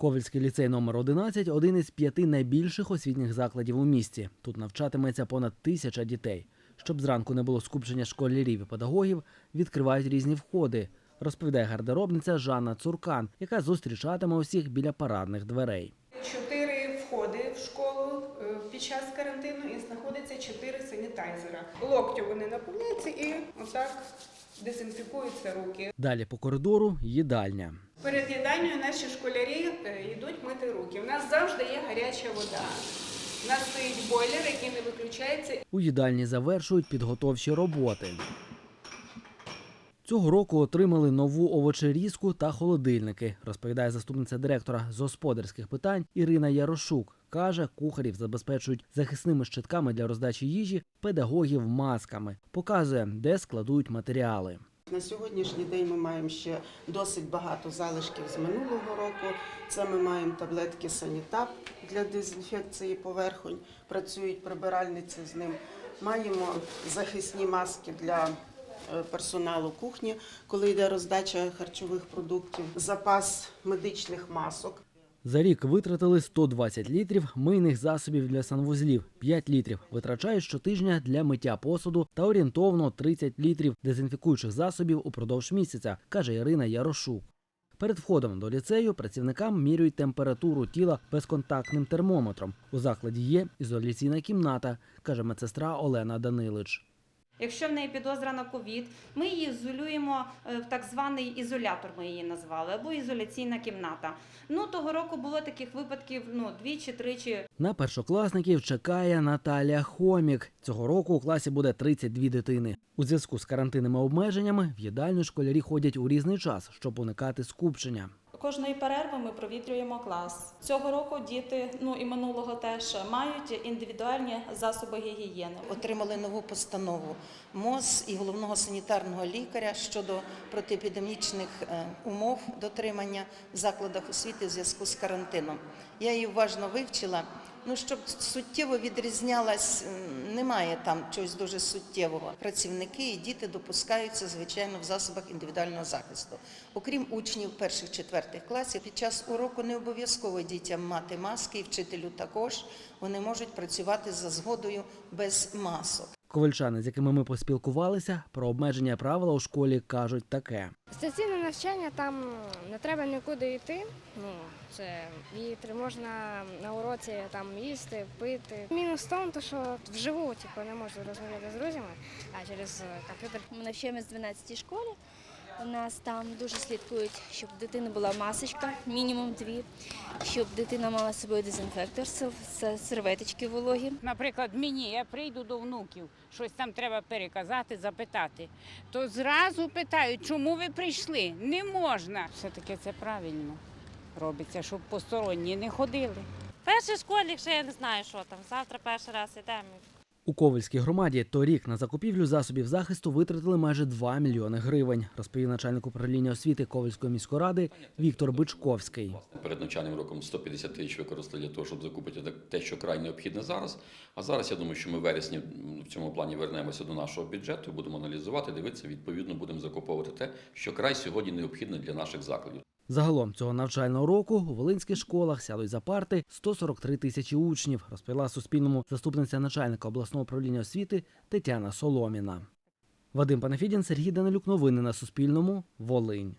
Ковельський ліцей номер 11 – один із п'яти найбільших освітніх закладів у місті. Тут навчатиметься понад тисяча дітей. Щоб зранку не було скупчення школярів і педагогів, відкривають різні входи, розповідає гардеробниця Жанна Цуркан, яка зустрічатиме усіх біля парадних дверей. Чотири входи в школу е, під час карантину і знаходиться чотири санітайзера. Локтю вони наповняються і отак дезінфікуються руки. Далі по коридору їдальня. Перед їдальнею наші школярі е, йдуть мити руки. У нас завжди є гаряча вода. У нас стоїть бойлер, який не виключається. У їдальні завершують підготовчі роботи. Цього року отримали нову овочерізку та холодильники, розповідає заступниця директора з господарських питань Ірина Ярошук. Каже, кухарів забезпечують захисними щитками для роздачі їжі, педагогів масками. Показує, де складують матеріали. На сьогоднішній день ми маємо ще досить багато залишків з минулого року. Це ми маємо таблетки Санітап для дезінфекції поверхонь. Працюють прибиральниці з ним. Маємо захисні маски для е, персоналу кухні, коли йде роздача харчових продуктів, запас медичних масок. За рік витратили 120 літрів мийних засобів для санвузлів, 5 літрів витрачають щотижня для миття посуду та орієнтовно 30 літрів дезінфікуючих засобів упродовж місяця, каже Ірина Ярошук. Перед входом до ліцею працівникам міряють температуру тіла безконтактним термометром. У закладі є ізоляційна кімната, каже медсестра Олена Данилич. Якщо в неї підозра на ковід, ми її ізолюємо е, в так званий ізолятор, ми її назвали, або ізоляційна кімната. Ну того року було таких випадків ну двічі-тричі. На першокласників чекає Наталія Хомік. Цього року у класі буде 32 дитини. У зв'язку з карантинними обмеженнями в їдальню школярі ходять у різний час, щоб уникати скупчення. Кожної перерви ми провітрюємо клас. Цього року діти, ну і минулого теж мають індивідуальні засоби гігієни. отримали нову постанову МОЗ і головного санітарного лікаря щодо протиепідемічних е, умов дотримання в закладах освіти в зв'язку з карантином. Я її уважно вивчила. Ну, щоб суттєво відрізнялась, немає там чогось дуже суттєвого. Працівники і діти допускаються, звичайно, в засобах індивідуального захисту. Окрім учнів перших четвертих класів, під час уроку не обов'язково дітям мати маски, і вчителю також вони можуть працювати за згодою без масок. Ковальчани, з якими ми поспілкувалися, про обмеження правила у школі кажуть таке. Стаційне навчання там не треба нікуди йти. Ну це і можна на уроці там їсти, пити. Мінус в тому, то, що вживу типу, не можу розмовляти з друзями, а через комп'ютер Ми навчаємось в 12 школі. У нас там дуже слідкують, щоб в дитини була масочка, мінімум дві, щоб дитина мала з собою дезінфектор, сер- се- серветочки вологі. Наприклад, мені я прийду до внуків, щось там треба переказати, запитати. То зразу питають, чому ви прийшли? Не можна. Все-таки це правильно робиться, щоб посторонні не ходили. Першій школі ще я не знаю, що там. Завтра перший раз йдемо. У Ковальській громаді торік на закупівлю засобів захисту витратили майже 2 мільйони гривень, розповів начальник управління освіти Ковальської міської ради Віктор Бичковський. Перед навчальним роком 150 тисяч використали для того, щоб закупити те, що край необхідне зараз. А зараз я думаю, що ми в вересні в цьому плані вернемося до нашого бюджету, будемо аналізувати, дивитися, відповідно будемо закуповувати те, що край сьогодні необхідне для наших закладів. Загалом цього навчального року у волинських школах сядуть за парти 143 тисячі учнів, розповіла Суспільному заступниця начальника обласного управління освіти Тетяна Соломіна. Вадим Панафідін, Сергій Данилюк. Новини на Суспільному. Волинь.